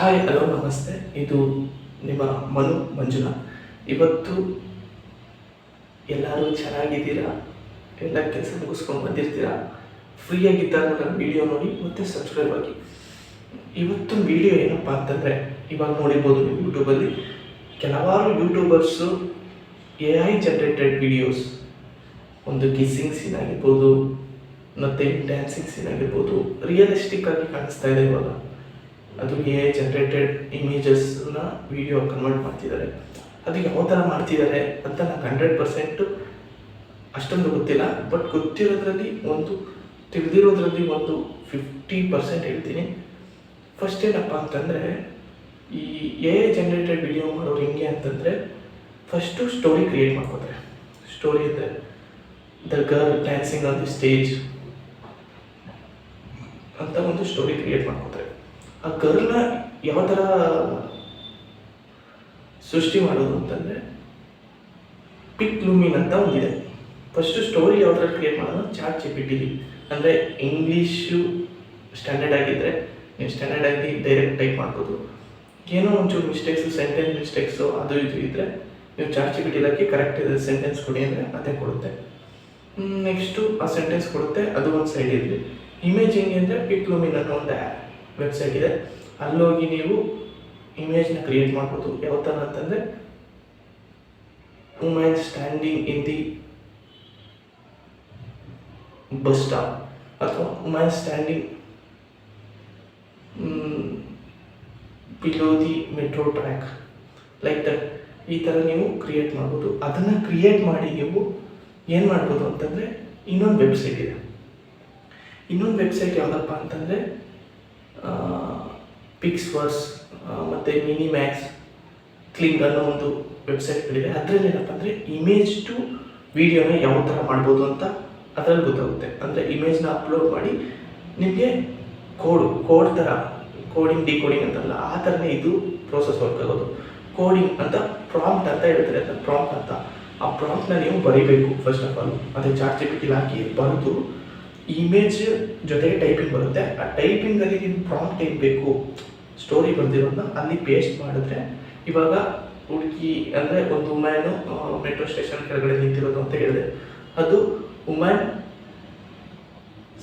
Hi, hello, ನಮಸ್ತೆ. ಇದು ನಿಮ್ಮ ಮನು, ಮಂಜುನಾ. ಇವತ್ತು ಎಲ್ಲರೂ ಚೆನ್ನಾಗಿದ್ದೀರಾ? ಎಲ್ಲ ಕೆಲಸ ಮುಗಿಸ್ಕೊಂಡು ಬಂದಿರ್ತೀರಾ? ಫ್ರೀಯಾಗಿದ್ದಾಗ ನನ್ನ ವಿಡಿಯೋ ನೋಡಿ, ಮತ್ತೆ ಸಬ್ಸ್ಕ್ರೈಬ್ ಆಗಿ. ಇವತ್ತು ವಿಡಿಯೋ ಏನಪ್ಪ ಅಂತಂದರೆ, ಇವಾಗ ನೋಡಿರ್ಬೋದು ನೀವು ಯೂಟ್ಯೂಬಲ್ಲಿ, ಕೆಲವಾರು YouTubers A I generated videos ಒಂದು ಗಿಸ್ಸಿಂಗ್ ಸೀನ್ ಆಗಿರ್ಬೋದು, ಮತ್ತು ಡ್ಯಾನ್ಸಿಂಗ್ ಸೀನ್ ಆಗಿರ್ಬೋದು ರಿಯಲಿಸ್ಟಿಕ್ ಆಗಿ ಕಾಣಿಸ್ತಾ ಇದೆ ಇವಾಗ. ಅದು ಎ ಐ ಜನ್ರೇಟೆಡ್ ಇಮೇಜಸ್ನ ವಿಡಿಯೋ ಕನ್ವರ್ಟ್ ಮಾಡ್ತಿದ್ದಾರೆ ಅದು ಯಾವ ಥರ ಮಾಡ್ತಿದ್ದಾರೆ ಅಂತ ನನಗೆ ಹಂಡ್ರೆಡ್ ಪರ್ಸೆಂಟು ಅಷ್ಟೊಂದು ಗೊತ್ತಿಲ್ಲ. ಬಟ್ ಗೊತ್ತಿರೋದ್ರಲ್ಲಿ ಒಂದು, ತಿಳಿದಿರೋದ್ರಲ್ಲಿ ಒಂದು ಫಿಫ್ಟಿ ಪರ್ಸೆಂಟ್ ಹೇಳ್ತೀನಿ. ಫಸ್ಟ್ ಏನಪ್ಪ ಅಂತಂದರೆ, ಈ ಎ ಐ ಜನ್ರೇಟೆಡ್ ವಿಡಿಯೋ ಮಾಡೋರು ಹೆಂಗೆ ಅಂತಂದರೆ ಫಸ್ಟು ಸ್ಟೋರಿ ಕ್ರಿಯೇಟ್ ಮಾಡ್ಕೋತಾರೆ. ಸ್ಟೋರಿ ಅಂದರೆ the girl dancing on the stage ಅಂತ ಒಂದು ಸ್ಟೋರಿ ಕ್ರಿಯೇಟ್ ಮಾಡ್ಕೋತಾರೆ. ಆ ಗರ್ಲ್ನ ಯಾವ ಥರ ಸೃಷ್ಟಿ ಮಾಡೋದು ಅಂತಂದರೆ ಪಿಕ್ ಲೂಮಿನ್ ಅಂತ ಒಂದಿದೆ. ಫಸ್ಟು ಸ್ಟೋರಿ ಯಾವ ಥರ ಕ್ರಿಯೇಟ್ ಮಾಡೋದು? ಚಾಟ್ ಜಿಪಿಟಿಲಿ ಅಂದರೆ ಇಂಗ್ಲೀಷು ಸ್ಟ್ಯಾಂಡರ್ಡ್ ಆಗಿದ್ದರೆ ನೀವು ಸ್ಟ್ಯಾಂಡರ್ಡ್ ಆಗಿ ಡೈರೆಕ್ಟ್ ಟೈಪ್ ಮಾಡ್ಬೋದು. ಏನೋ ಒಂಚೂರು ಮಿಸ್ಟೇಕ್ಸು ಸೆಂಟೆನ್ಸ್ ಮಿಸ್ಟೇಕ್ಸು ಅದು ಇದು ಇದ್ದರೆ ನೀವು ಚಾಟ್ ಜಿಪಿಟಿಲಿ ಹಾಕಿ ಕರೆಕ್ಟ್ ಇದೆ. ಸೆಂಟೆನ್ಸ್ ಕೊಡಿ ಅಂದರೆ ಅದೇ ಕೊಡುತ್ತೆ. ನೆಕ್ಸ್ಟು ಆ ಸೆಂಟೆನ್ಸ್ ಕೊಡುತ್ತೆ, ಅದು ಒಂದು ಸೈಡ್ ಇರಲಿ. ಇಮೇಜ್ ಹೆಂಗೆ ಅಂದರೆ ಪಿಕ್ ಲೂಮಿನ್ ಅನ್ನೋ ಒಂದು ವೆಬ್ಸೈಟ್ ಇದೆ. ಅಲ್ಲೋಗಿ ನೀವು ಇಮೇಜ್ನ ಕ್ರಿಯೇಟ್ ಮಾಡ್ಬೋದು ಯಾವ ಥರ ಅಂತಂದರೆ women standing in the bus stop ಅಥವಾ women standing below the metro track like that ಈ ಥರ ನೀವು ಕ್ರಿಯೇಟ್ ಮಾಡ್ಬೋದು. ಅದನ್ನು ಕ್ರಿಯೇಟ್ ಮಾಡಿ ನೀವು ಏನು ಮಾಡ್ಬೋದು ಅಂತಂದರೆ, ಇನ್ನೊಂದು ವೆಬ್ಸೈಟ್ ಇದೆ. ಇನ್ನೊಂದು ವೆಬ್ಸೈಟ್ ಯಾವುದಪ್ಪ ಅಂತಂದರೆ ಪಿಕ್ಸ್ ವರ್ಸ್ ಮತ್ತು ಮಿನಿ ಮ್ಯಾಕ್ಸ್ ಕ್ಲಿಂಗ್ ಅನ್ನೋ ಒಂದು ವೆಬ್ಸೈಟ್ಗಳಿದೆ ಅದರಲ್ಲಿ ಏನಪ್ಪ ಅಂದರೆ ಇಮೇಜ್ ಟು ವಿಡಿಯೋನ ಯಾವ ಥರ ಮಾಡ್ಬೋದು ಅಂತ ಅದರಲ್ಲಿ ಗೊತ್ತಾಗುತ್ತೆ. ಅಂದರೆ ಇಮೇಜ್ನ ಅಪ್ಲೋಡ್ ಮಾಡಿ ನಿಮಗೆ ಕೋಡು ಕೋಡ್ ಥರ ಕೋಡಿಂಗ್ ಡಿಕೋಡಿಂಗ್ ಅಂತಲ್ಲ, ಆ ಥರನೇ ಇದು ಪ್ರೋಸೆಸ್ ವರ್ಕ್ ಆಗೋದು. ಕೋಡಿಂಗ್ ಅಂತ ಪ್ರಾಂಪ್ಟ್ ಅಂತ ಹೇಳ್ತಾರೆ ಅಂತ ಪ್ರಾಂಪ್ಟ್ ಅಂತ. ಆ ಪ್ರಾಂಪ್ಟ್ನ ನೀವು ಬರೀಬೇಕು ಫಸ್ಟ್ ಆಫ್ ಆಲ್ ಅದೇ ಚಾರ್ಟ್ ಜಿಪಿಟಿಲಿ ಹಾಕಿ ಬರೆದು ಇಮೇಜ್ ಜೊತೆಗೆ ಟೈಪಿಂಗ್ ಬರುತ್ತೆ. ಆ ಟೈಪಿಂಗಲ್ಲಿ ನಿಮ್ಮ ಪ್ರಾಂಪ್ಟ್ ಏನು ಬೇಕು ಸ್ಟೋರಿ ಬರ್ದಿರೋದನ್ನ ಅಲ್ಲಿ ಪೇಸ್ಟ್ ಮಾಡಿದ್ರೆ ಇವಾಗ ಹುಡುಗಿ ಅಂದರೆ ಒಂದು ವುಮ್ಯಾನು ಮೆಟ್ರೋ ಸ್ಟೇಷನ್ ಕೆಳಗಡೆ ನಿಂತಿರೋದು ಅಂತ ಹೇಳಿದೆ. ಅದು woman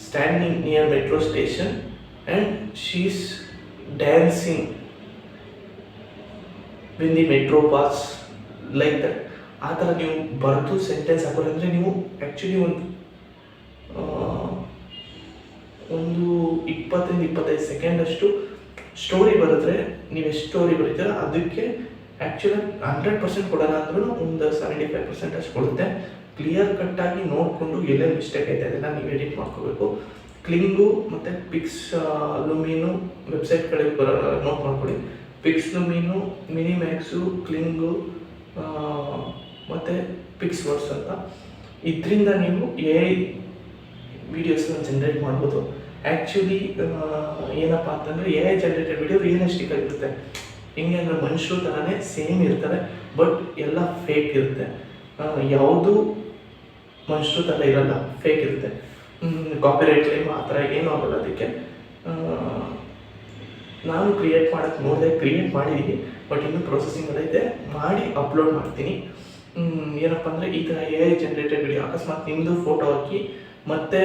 standing near metro station and she's dancing in the metro pass like that ಆ ಥರ ನೀವು ಬರೆದು ಸೆಂಟೆನ್ಸ್ ಹಾಕೋದ್ರೆ ಅಂದರೆ ನೀವು ಆ್ಯಕ್ಚುಲಿ ಒಂದು ಒಂದು ಇಪ್ಪತ್ತರಿಂದ ಇಪ್ಪತ್ತೈದು ಸೆಕೆಂಡಷ್ಟು ಸ್ಟೋರಿ ಬರೆದ್ರೆ ನೀವು ಎಷ್ಟು ಸ್ಟೋರಿ ಬರೀತೀರ ಅದಕ್ಕೆ ಆಕ್ಚುಲಿ ಹಂಡ್ರೆಡ್ ಪರ್ಸೆಂಟ್ ಕೊಡಲ್ಲ ಅಂದ್ರೂ ಒಂದು ಸೆವೆಂಟಿ ಫೈವ್ ಪರ್ಸೆಂಟ್ ಅಷ್ಟು ಕೊಡುತ್ತೆ. ಕ್ಲಿಯರ್ ಕಟ್ಟಾಗಿ ನೋಡಿಕೊಂಡು ಎಲ್ಲೇ ಮಿಸ್ಟೇಕ್ ಐತೆ ಅದೆಲ್ಲ ನೀವು ಎಡಿಟ್ ಮಾಡ್ಕೋಬೇಕು. ಕ್ಲಿಂಗು ಮತ್ತು ಪಿಕ್ಸ್ ಲುಮೀನು ವೆಬ್ಸೈಟ್ಗಳಿಗೆ ಬರ ನೋಟ್ ಮಾಡ್ಕೊಳ್ಳಿ ಪಿಕ್ಸ್ ಲುಮೀನು ಮಿನಿಮ್ಯಾಕ್ಸು ಕ್ಲಿಂಗು ಮತ್ತು ಪಿಕ್ಸ್ ವರ್ಡ್ಸ್ ಅಂತ. ಇದರಿಂದ ನೀವು ಎ ವೀಡಿಯೋಸ್ನ ಜನರೇಟ್ ಮಾಡ್ಬೋದು. ಆ್ಯಕ್ಚುಲಿ ಏನಪ್ಪ ಅಂತಂದರೆ A I generated video realistic ಆಗಿರುತ್ತೆ. ಹೆಂಗೆ ಅಂದರೆ ಮನುಷ್ಯರು ಥರನೇ ಸೇಮ್ ಇರ್ತಾರೆ ಬಟ್ ಎಲ್ಲ ಫೇಕ್ ಇರುತ್ತೆ. ಯಾವುದು ಮನುಷ್ಯರು ಥರ ಇರಲ್ಲ ಫೇಕ್ ಇರುತ್ತೆ. ಕಾಪಿರೈಟ್ ಕ್ಲೇಮ್ ಆ ಥರ ಏನೂ ಆಗಲ್ಲ ಅದಕ್ಕೆ. ನಾನು ಕ್ರಿಯೇಟ್ ಮಾಡೋಕ್ಕೆ ನೋಡಿದೆ ಕ್ರಿಯೇಟ್ ಮಾಡಿದ್ದೀನಿ ಬಟ್ ಇನ್ನೂ ಪ್ರೊಸೆಸಿಂಗ್ ಅದೈತೆ ಮಾಡಿ ಅಪ್ಲೋಡ್ ಮಾಡ್ತೀನಿ. ಏನಪ್ಪ ಅಂದರೆ ಈ ಥರ ಎ ಜನ್ರೇಟೆಡ್ ವಿಡಿಯೋ ಅಕಸ್ಮಾತ್ ನಿಮ್ಮದು ಫೋಟೋ ಹಾಕಿ ಮತ್ತು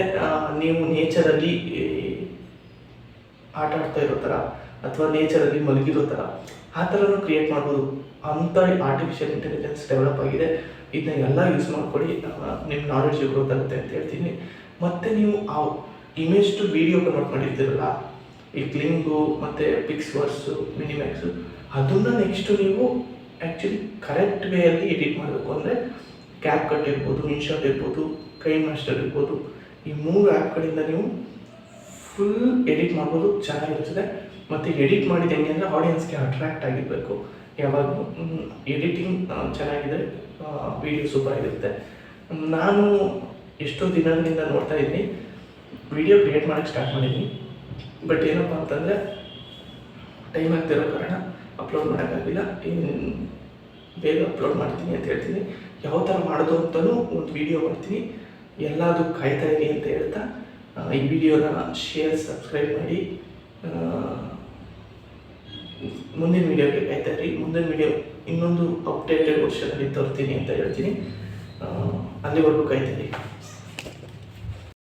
ನೀವು ನೇಚರಲ್ಲಿ ಆಟ ಆಡ್ತಾ ಇರೋ ಥರ ಅಥವಾ ನೇಚರಲ್ಲಿ ಮಲಗಿರೋ ಥರ ಆ ಥರನೂ ಕ್ರಿಯೇಟ್ ಮಾಡ್ಬೋದು. ಅಂಥ ಆರ್ಟಿಫಿಷಿಯಲ್ ಇಂಟೆಲಿಜೆನ್ಸ್ ಡೆವಲಪ್ ಆಗಿದೆ. ಇದನ್ನ ಎಲ್ಲ ಯೂಸ್ ಮಾಡ್ಕೊಳ್ಳಿ ನಿಮ್ಮ ನಾಲೆಡ್ಜ್ ಗ್ರೋತ್ ಆಗುತ್ತೆ ಅಂತ ಹೇಳ್ತೀನಿ. ಮತ್ತು ನೀವು ಆ ಇಮೇಜ್ ಟು ವಿಡಿಯೋ ಕನ್ವರ್ಟ್ ಮಾಡಿರ್ತೀರಲ್ಲ, ಈ ಕ್ಲಿಂಗು ಮತ್ತು ಪಿಕ್ಸ್ ವರ್ಸು ಮಿನಿಮ್ಯಾಕ್ಸು ಅದನ್ನು ನೆಕ್ಸ್ಟು ನೀವು ಆ್ಯಕ್ಚುಲಿ ಕರೆಕ್ಟ್ ವೇಯಲ್ಲಿ ಎಡಿಟ್ ಮಾಡಬೇಕು. ಅಂದರೆ ಕ್ಯಾಪ್ ಕಟ್ ಇರ್ಬೋದು ಇನ್ಶಾಟ್ ಇರ್ಬೋದು ಕೈ ಮಾಸ್ಟರ್ ಇರ್ಬೋದು. ಈ ಮೂರು ಆ್ಯಪ್ಗಳಿಂದ ನೀವು ಫುಲ್ ಎಡಿಟ್ ಮಾಡ್ಬೋದು ಚೆನ್ನಾಗಿರ್ತದೆ ಮತ್ತು ಎಡಿಟ್ ಮಾಡಿದ ಹೆಂಗೆ ಅಂದರೆ ಆಡಿಯನ್ಸ್ಗೆ ಅಟ್ರ್ಯಾಕ್ಟ್ ಆಗಿರಬೇಕು. ಯಾವಾಗಲೂ ಎಡಿಟಿಂಗ್ ಚೆನ್ನಾಗಿದ್ರೆ ವಿಡಿಯೋ ಸೂಪರ್ ಆಗಿರುತ್ತೆ. ನಾನು ಎಷ್ಟೋ ದಿನಗಳಿಂದ ನೋಡ್ತಾ ಇದ್ದೀನಿ. ವಿಡಿಯೋ ಕ್ರಿಯೇಟ್ ಮಾಡೋಕ್ಕೆ ಸ್ಟಾರ್ಟ್ ಮಾಡಿದ್ದೀನಿ. ಬಟ್ ಏನಪ್ಪ ಅಂತಂದರೆ ಟೈಮ್ ಆಗ್ತಿರೋ ಕಾರಣ ಅಪ್ಲೋಡ್ ಮಾಡೋಕ್ಕಾಗಿಲ್ಲ ಇನ್ನು ಬೇಗ ಅಪ್ಲೋಡ್ ಮಾಡ್ತೀನಿ ಅಂತ ಹೇಳ್ತೀನಿ. ಯಾವ ಥರ ಮಾಡೋದು ಅಂತಲೂ ಒಂದು ವಿಡಿಯೋ ಮಾಡ್ತೀನಿ. ಎಲ್ಲದೂ ಕಾಯ್ತಾ ಇರಿ ಅಂತ ಹೇಳ್ತಾ ಈ ವಿಡಿಯೋನ ಶೇರ್ ಸಬ್ಸ್ಕ್ರೈಬ್ ಮಾಡಿ. ಮುಂದಿನ ವಿಡಿಯೋಗೆ ಕಾಯ್ತಾ ಇರಿ. ಮುಂದಿನ ವಿಡಿಯೋ ಇನ್ನೊಂದು ಅಪ್ಡೇಟೆಡ್ ವರ್ಷನಲ್ಲಿ ತರ್ತೀನಿ ಅಂತ ಹೇಳ್ತೀನಿ. ಅಲ್ಲಿವರೆಗೂ ಕಾಯ್ತಾ ಇರಿ.